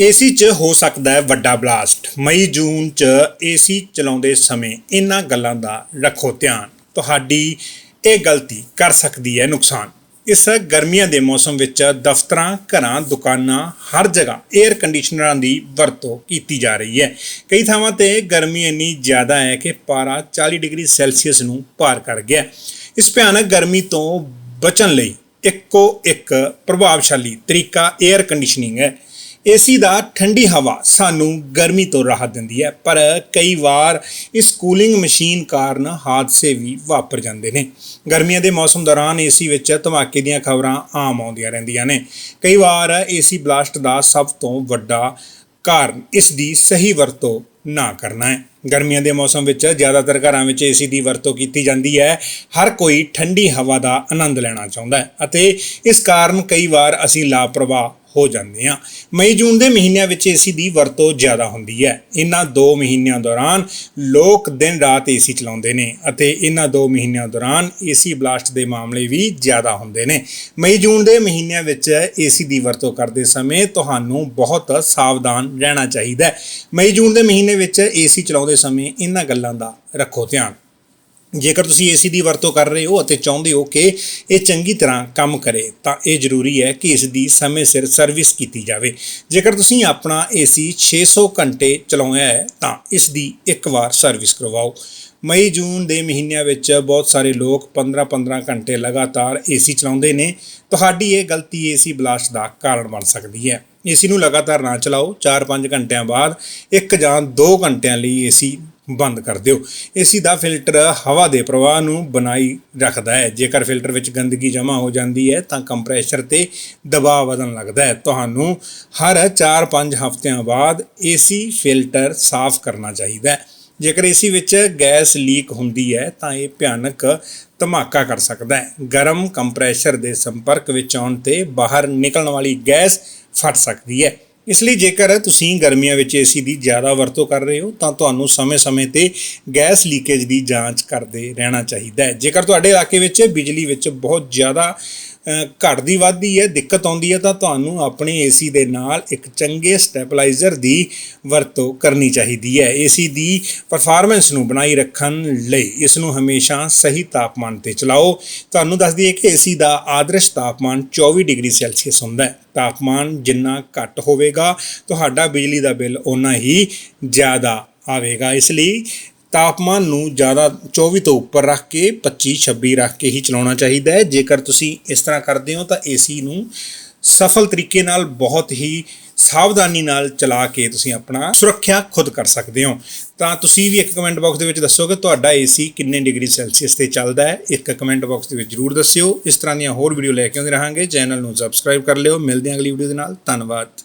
AC 'ਚ ਹੋ ਸਕਦਾ ਹੈ ਵੱਡਾ ਬਲਾਸਟ। ਮਈ, ਜੂਨ 'ਚ ਏਸੀ ਚਲਾਉਂਦੇ ਸਮੇਂ ਇਹਨਾਂ ਗੱਲਾਂ ਦਾ ਰੱਖੋ ਧਿਆਨ। ਤੁਹਾਡੀ ਇਹ ਗਲਤੀ ਕਰ ਸਕਦੀ ਹੈ ਨੁਕਸਾਨ। ਇਸ ਗਰਮੀਆਂ ਦੇ ਮੌਸਮ ਵਿੱਚ ਦਫ਼ਤਰਾਂ, ਘਰਾਂ, ਦੁਕਾਨਾਂ, ਹਰ ਜਗ੍ਹਾ 에ਅਰ ਕੰਡੀਸ਼ਨਰਾਂ ਦੀ ਵਰਤੋਂ ਕੀਤੀ ਜਾ ਰਹੀ ਹੈ। ਕਈ ਥਾਵਾਂ ਤੇ ਗਰਮੀ ਇੰਨੀ ਜ਼ਿਆਦਾ ਹੈ ਕਿ ਪਾਰਾ 40 ਡਿਗਰੀ ਸੈਲਸੀਅਸ ਨੂੰ ਪਾਰ ਕਰ ਗਿਆ ਇਸ ਭਿਆਨਕ ਗਰਮੀ ਤੋਂ ਬਚਣ ਲਈ ਇੱਕੋ ਇੱਕ ਪ੍ਰਭਾਵਸ਼ਾਲੀ ਤਰੀਕਾ 에ਅਰ ਕੰਡੀਸ਼ਨਿੰਗ ਹੈ। ਏਸੀ ਦਾ ਠੰਡੀ ਹਵਾ ਸਾਨੂੰ ਗਰਮੀ ਤੋਂ ਰਾਹਤ ਦਿੰਦੀ ਹੈ, ਪਰ ਕਈ ਵਾਰ ਇਸ ਕੂਲਿੰਗ ਮਸ਼ੀਨ ਕਾਰਨ ਹਾਦਸੇ ਵੀ ਵਾਪਰ ਜਾਂਦੇ ਨੇ। ਗਰਮੀਆਂ ਦੇ ਮੌਸਮ ਦੌਰਾਨ ਏਸੀ ਵਿੱਚ ਧਮਾਕੇ ਦੀਆਂ ਖਬਰਾਂ ਆਮ ਆਉਂਦੀਆਂ ਰਹਿੰਦੀਆਂ ਨੇ। ਕਈ ਵਾਰ ਏਸੀ ਬਲਾਸਟ ਦਾ ਸਭ ਤੋਂ ਵੱਡਾ ਕਾਰਨ ਇਸ ਦੀ ਸਹੀ ਵਰਤੋਂ ਨਾ ਕਰਨਾ ਹੈ। ਗਰਮੀਆਂ ਦੇ ਮੌਸਮ ਵਿੱਚ ਜ਼ਿਆਦਾਤਰ ਘਰਾਂ ਵਿੱਚ ਏਸੀ ਦੀ ਵਰਤੋਂ ਕੀਤੀ ਜਾਂਦੀ ਹੈ। ਹਰ ਕੋਈ ਠੰਡੀ ਹਵਾ ਦਾ ਆਨੰਦ ਲੈਣਾ ਚਾਹੁੰਦਾ ਹੈ ਅਤੇ ਇਸ ਕਾਰਨ ਕਈ ਵਾਰ ਅਸੀਂ ਲਾਪਰਵਾਹ ਹੋ ਜਾਂਦੇ ਹਾਂ। ਮਈ ਜੂਨ ਦੇ ਮਹੀਨਿਆਂ ਵਿੱਚ ਏਸੀ ਦੀ ਵਰਤੋਂ ਜ਼ਿਆਦਾ ਹੁੰਦੀ ਹੈ। ਇਹਨਾਂ 2 ਮਹੀਨਿਆਂ ਦੌਰਾਨ ਲੋਕ ਦਿਨ ਰਾਤ ਏਸੀ ਚਲਾਉਂਦੇ ਨੇ ਅਤੇ ਇਹਨਾਂ 2 ਮਹੀਨਿਆਂ ਦੌਰਾਨ ਏਸੀ ਬਲਾਸਟ ਦੇ ਮਾਮਲੇ ਵੀ ਜ਼ਿਆਦਾ ਹੁੰਦੇ ਨੇ। ਮਈ ਜੂਨ ਦੇ ਮਹੀਨਿਆਂ ਵਿੱਚ ਏਸੀ ਦੀ ਵਰਤੋਂ ਕਰਦੇ ਸਮੇਂ ਤੁਹਾਨੂੰ ਬਹੁਤ ਸਾਵਧਾਨ ਰਹਿਣਾ ਚਾਹੀਦਾ ਹੈ। ਮਈ ਜੂਨ ਦੇ ਮਹੀਨੇ ਵਿੱਚ ਏਸੀ ਚਲਾਉਂਦੇ ਸਮੇਂ ਇਹਨਾਂ ਗੱਲਾਂ ਦਾ ਰੱਖੋ ਧਿਆਨ। ਜੇਕਰ ਤੁਸੀਂ ਏਸੀ ਦੀ ਵਰਤੋਂ ਕਰ ਰਹੇ ਹੋ ਅਤੇ ਚਾਹੁੰਦੇ ਹੋ ਕਿ ਇਹ ਚੰਗੀ ਤਰ੍ਹਾਂ ਕੰਮ ਕਰੇ, ਤਾਂ ਇਹ ਜ਼ਰੂਰੀ ਹੈ ਕਿ ਇਸ ਦੀ ਸਮੇਂ ਸਿਰ ਸਰਵਿਸ ਕੀਤੀ ਜਾਵੇ। ਜੇਕਰ ਤੁਸੀਂ ਆਪਣਾ ਏਸੀ 600 ਘੰਟੇ ਚਲਾਉਣਾ ਹੈ, ਤਾਂ ਇਸ ਦੀ ਇੱਕ ਵਾਰ ਸਰਵਿਸ ਕਰਵਾਓ। ਮਈ ਜੂਨ ਦੇ ਮਹੀਨਿਆਂ ਵਿੱਚ ਬਹੁਤ ਸਾਰੇ ਲੋਕ 15-15 ਘੰਟੇ ਲਗਾਤਾਰ ਏਸੀ ਚਲਾਉਂਦੇ ਨੇ। ਤੁਹਾਡੀ ਇਹ ਗਲਤੀ ਏਸੀ ਬਲਾਸਟ ਦਾ ਕਾਰਨ ਬਣ ਸਕਦੀ ਹੈ। ਏਸੀ ਨੂੰ ਲਗਾਤਾਰ ਨਾ ਚਲਾਓ। 4-5 ਘੰਟਿਆਂ ਬਾਅਦ ਇੱਕ ਜਾਂ 2 ਘੰਟਿਆਂ ਲਈ ਏਸੀ ਬੰਦ ਕਰ ਦਿਓ। ਏਸੀ ਦਾ ਫਿਲਟਰ ਹਵਾ ਦੇ ਪ੍ਰਵਾਹ ਨੂੰ ਬਣਾਈ ਰੱਖਦਾ ਹੈ। ਜੇਕਰ ਫਿਲਟਰ ਵਿੱਚ ਗੰਦਗੀ ਜਮ੍ਹਾਂ ਹੋ ਜਾਂਦੀ ਹੈ, ਤਾਂ ਕੰਪਰੈਸ਼ਰ ਤੇ ਦਬਾਅ ਵਧਣ ਲੱਗਦਾ ਹੈ। ਤੁਹਾਨੂੰ ਹਰ 4-5 ਹਫ਼ਤਿਆਂ ਬਾਅਦ ਏਸੀ ਫਿਲਟਰ ਸਾਫ਼ ਕਰਨਾ ਚਾਹੀਦਾ ਹੈ। ਜੇਕਰ ਏਸੀ ਵਿੱਚ ਗੈਸ ਲੀਕ ਹੁੰਦੀ ਹੈ, ਤਾਂ ਇਹ ਭਿਆਨਕ ਧਮਾਕਾ ਕਰ ਸਕਦਾ ਹੈ। ਗਰਮ ਕੰਪਰੈਸ਼ਰ ਦੇ ਸੰਪਰਕ ਵਿੱਚ ਆਉਣ ਤੇ ਬਾਹਰ ਨਿਕਲਣ ਵਾਲੀ ਗੈਸ ਫਟ ਸਕਦੀ ਹੈ। ਇਸ ਲਈ ਜੇਕਰ ਤੁਸੀਂ ਗਰਮੀਆਂ ਵਿੱਚ ਏਸੀ ਦੀ ਜ਼ਿਆਦਾ ਵਰਤੋਂ ਕਰ ਰਹੇ ਹੋ, ਤਾਂ ਤੁਹਾਨੂੰ ਸਮੇਂ-ਸਮੇਂ ਤੇ ਗੈਸ ਲੀਕੇਜ ਦੀ ਜਾਂਚ ਕਰਦੇ ਰਹਿਣਾ ਚਾਹੀਦਾ ਹੈ। ਜੇਕਰ ਤੁਹਾਡੇ ਇਲਾਕੇ ਵਿੱਚ ਬਿਜਲੀ ਵਿੱਚ ਬਹੁਤ ਜ਼ਿਆਦਾ ਘਟਦੀ ਵੱਧਦੀ ਹੈ, ਦਿੱਕਤ ਆਉਂਦੀ ਹੈ, ਤਾਂ ਤੁਹਾਨੂੰ ਆਪਣੇ ਏਸੀ ਦੇ ਨਾਲ ਇੱਕ ਚੰਗੇ ਸਟੈਬਲਾਈਜ਼ਰ ਦੀ ਵਰਤੋਂ ਕਰਨੀ ਚਾਹੀਦੀ ਹੈ। ਏਸੀ ਦੀ ਪਰਫਾਰਮੈਂਸ ਨੂੰ ਬਣਾਈ ਰੱਖਣ ਲਈ ਇਸ ਨੂੰ ਹਮੇਸ਼ਾ ਸਹੀ ਤਾਪਮਾਨ ਤੇ ਚਲਾਓ। ਤੁਹਾਨੂੰ ਦੱਸ ਦਈਏ ਕਿ ਏਸੀ ਦਾ ਆਦਰਸ਼ ਤਾਪਮਾਨ 24 ਡਿਗਰੀ ਸੈਲਸੀਅਸ ਹੁੰਦਾ ਹੈ। ਤਾਪਮਾਨ ਜਿੰਨਾ ਘੱਟ ਹੋਵੇਗਾ, ਤੁਹਾਡਾ ਬਿਜਲੀ ਦਾ ਬਿੱਲ ਓਨਾ ਹੀ ਜ਼ਿਆਦਾ ਆਵੇਗਾ। ਇਸ ਲਈ ਤਾਪਮਾਨ ਨੂੰ ਜ਼ਿਆਦਾ 24 ਤੋਂ ਉੱਪਰ ਰੱਖ ਕੇ 25 26 ਰੱਖ ਕੇ ਹੀ ਚਲਾਉਣਾ ਚਾਹੀਦਾ ਹੈ। ਜੇਕਰ ਤੁਸੀਂ ਇਸ ਤਰ੍ਹਾਂ ਕਰਦੇ ਹੋ ਤਾਂ ਏਸੀ ਨੂੰ ਸਫਲ ਤਰੀਕੇ ਨਾਲ, ਬਹੁਤ ਹੀ ਸਾਵਧਾਨੀ ਨਾਲ ਚਲਾ ਕੇ ਤੁਸੀਂ ਆਪਣਾ ਸੁਰੱਖਿਆ ਖੁਦ ਕਰ ਸਕਦੇ ਹੋ। ਤਾਂ ਤੁਸੀਂ ਵੀ ਇੱਕ ਕਮੈਂਟ ਬਾਕਸ ਦੇ ਵਿੱਚ ਦੱਸੋ ਕਿ ਤੁਹਾਡਾ ਏਸੀ ਕਿੰਨੇ ਡਿਗਰੀ ਸੈਲਸੀਅਸ ਤੇ ਚੱਲਦਾ ਹੈ? ਇੱਕ ਕਮੈਂਟ ਬਾਕਸ ਦੇ ਵਿੱਚ ਜਰੂਰ ਦੱਸਿਓ। ਇਸ ਤਰ੍ਹਾਂ ਦੀਆਂ ਹੋਰ ਵੀਡੀਓ ਲੈ ਕੇ ਆਉਂਦੇ ਰਹਾਂਗੇ। ਚੈਨਲ ਨੂੰ ਸਬਸਕ੍ਰਾਈਬ ਕਰ ਲਿਓ। ਮਿਲਦੇ ਹਾਂ ਅਗਲੀ ਵੀਡੀਓ ਦੇ ਨਾਲ। ਧੰਨਵਾਦ।